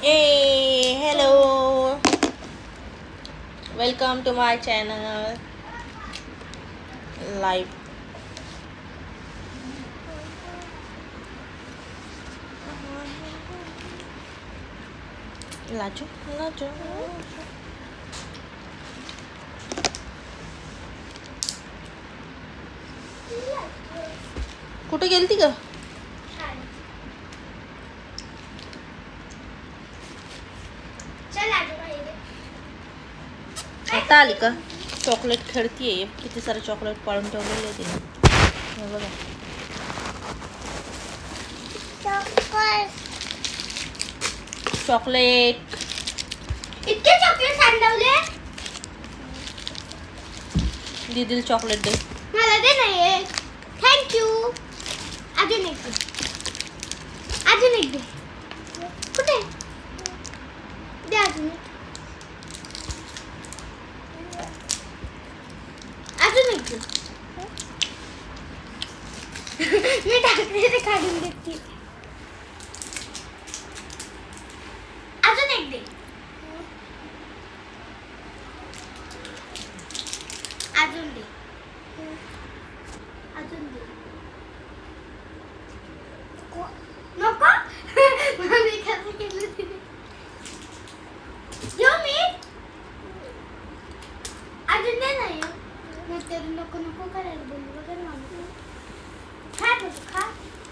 Hey, hello. Welcome to my channel. Live. लाजू लाजू कुठे गेलती ग आता आली का? चॉकलेट खेळतीये. किती सारे चॉकलेट पाळून ठेवलेले आहे तिने. बघा. चॉकलेट. इतके चॉकलेट सांडवले? दीदीला चॉकलेट दे. मला दे नाही एक. थँक्यू अजून एक दे. अजून एक दे. कुठे? दे अजून एक. Ne taklit edin kalbim gitti.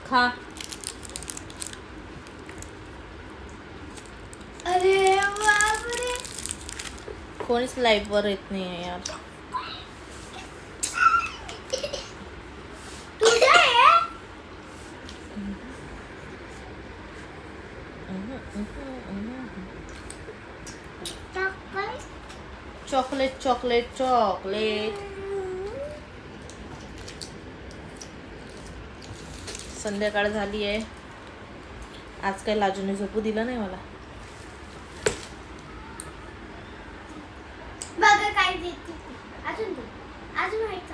खा अरे बापरे। कोणीच लाईव्ह वर येत नाही यार? Chocolate chocolate chocolate. संध्याकाळ झाली आहे. आज काही लाजूने झोपू दिलं नाही मला. बघा काय देते. अजून दे. अजून व्हायचं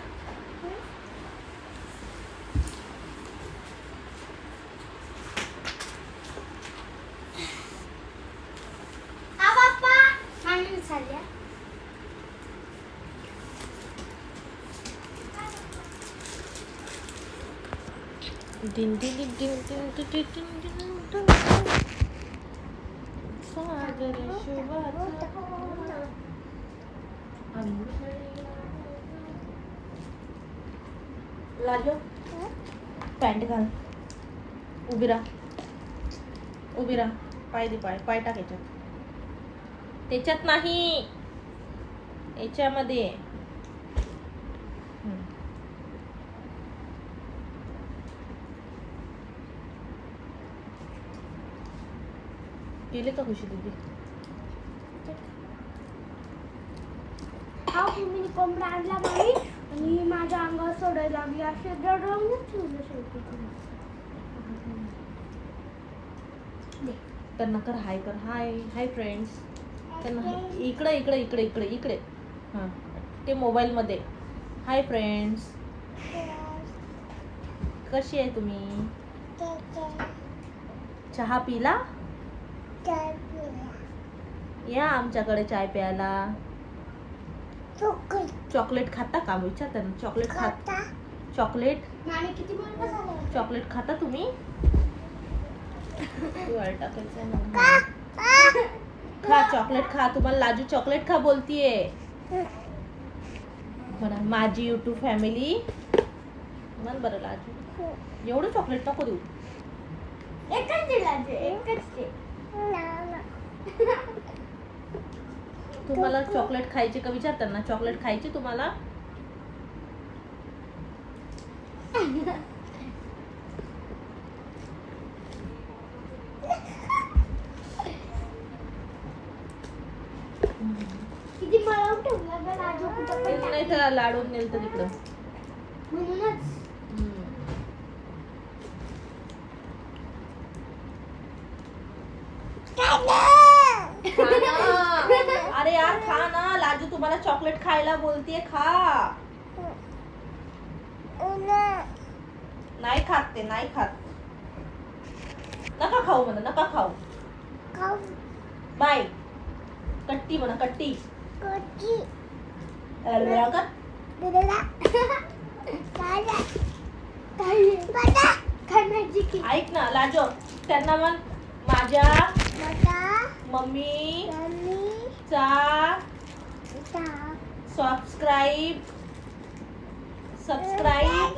सागर शुभाचा लाजो पॅन्ट घाल उभी राहा उभी राहा पाय दे पाय पाय टाक याच्यात त्याच्यात नाही याच्यामध्ये गेले का खुशी दीदी? हा मम्मीने कोंबडा आणला मामी आणि माझ्या अंगावर सोडायला लागली. असे रडवूनच ठेवलं शेवटी तिने. त्यांना कर हाय कर. हाय हाय फ्रेंड्स त्यांना इकडे इकडे इकडे इकडे इकडे. हां ते मोबाईलमध्ये. हाय फ्रेंड्स कशी आहे तुम्ही? चहा पिला? या आमच्याकडे चाय प्यायला. चॉकलेट. खाता का? विचार त्यांना. चॉकलेट खात. चॉकलेट. चॉकलेट खाता तुम्ही. खा चॉकलेट खा. तुम्हाला लाजू चॉकलेट खा बोलतीये. म्हणा माझी युट्यूब फॅमिली म्हण बरं लाजू. एवढं चॉकलेट नको देऊ. एकच दिला ते एकच ते तुम्हाला चॉकलेट खायचे का विचारताना? चॉकलेट खायचे तुम्हाला? लाडून नेल तर तिकडं. म्हणूनच. तुम्हाला चॉकलेट खायला बोलतीये खा. नाही खात ते नाही खात. नका खाऊ म्हणा नका खाऊ. बाय कट्टी म्हणा कट्टी. ऐक ना लाजो. त्यांना म्हण माझ्या मम्मी ता सबस्क्राईब सबस्क्राईब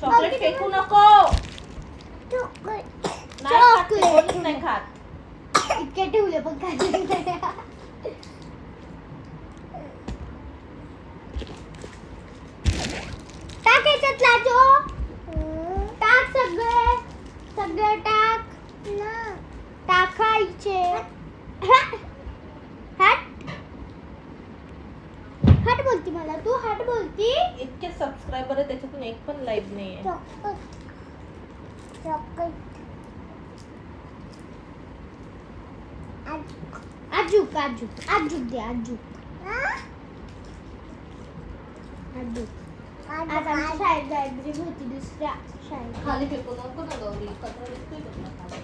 चॉकलेट फेकू नको नाही खात कोणीच नाही खात इतके ठेवले पण खाली नाही. टाक याच्यात लाजो टाक सगळे सगळे टाक टाकायचे हट हट बोलती मला तू बोलती इतके सबस्क्रायबर आहे त्याच्यातून एक पण लाईव्ह नाही आहे आजूक. आजूक आजूक. दे आजूक. आजूक. आज शाळेत जायची होती दुसऱ्या शाळेत. खाली फेकू नको ना गौरी. कचरा दिसतोय खाली?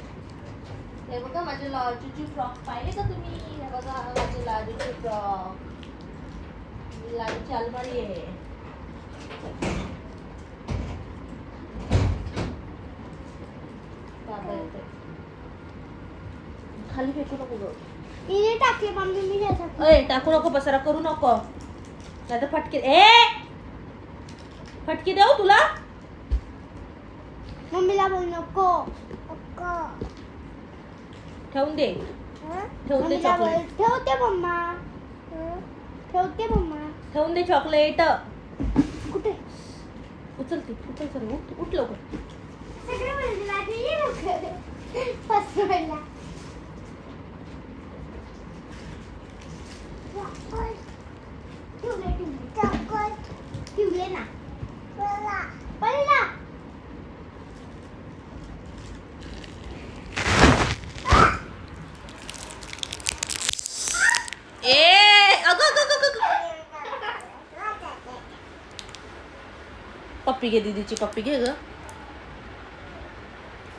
हे बघा माझ्या लाजूची फ्रॉक पाहिले का तुम्ही? हे बघा माझी लाजूची फ्रॉक. लाजूची अलमारी आहे बाबा खाली फेकू नको गं। तिने टाकले मम्मी मी त्याच्यात अय टाकू नको पसारा करू नको। नाही तर फटके ए! फटके देऊ तुला? मम्मीला बोल नको नको। ठेवून दे। चॉकलेट। ठेवते मम्मा। ठेवते मम्मा। ठेवून दे चॉकलेट कुठे? उचलते उचल सर उठ उठ लवकर. पप्पी घे दीदीची पप्पी घे ग.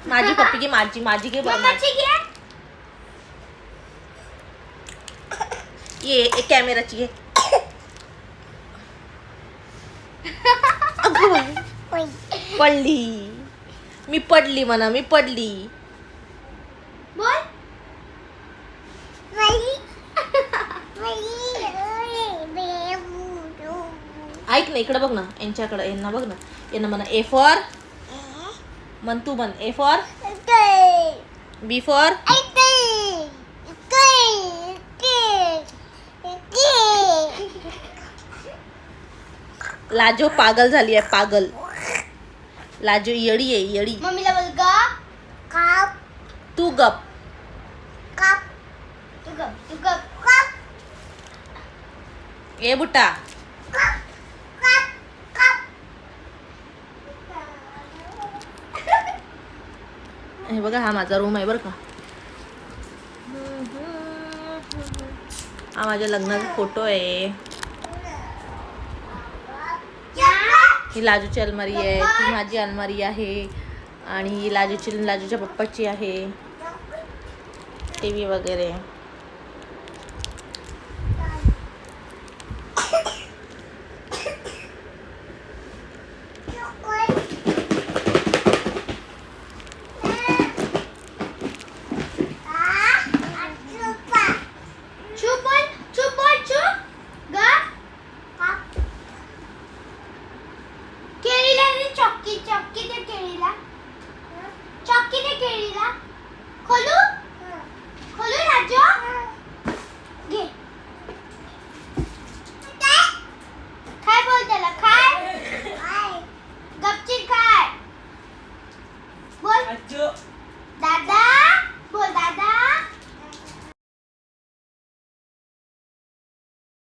माझी पप्पी घे माझी माझी घे बरं, माजी घे ये एक कॅमेराची घे. पडली. मी पडली म्हणा मी पडली. ऐक ना इकडं बघ ना यांच्याकडं यांना बघ ना. यांना म्हणा ए फॉर म्हण तू म्हण A for B for Lajo पागल झाली आहे पागल. लाजो येडी आहे येडी. मम्मीला बोल गा काप तू गप. काप तू गप तू गप काप ए बुटा काप काप काप हे बघा हा माझा रूम आहे बरं का. हा माझ्या लग्नाचा फोटो आहे. ही लाजूची अलमारी आहे ती माझी अलमारी आहे आणि ही लाजूची लाजूच्या पप्पाची आहे. टी व्ही वगैरे.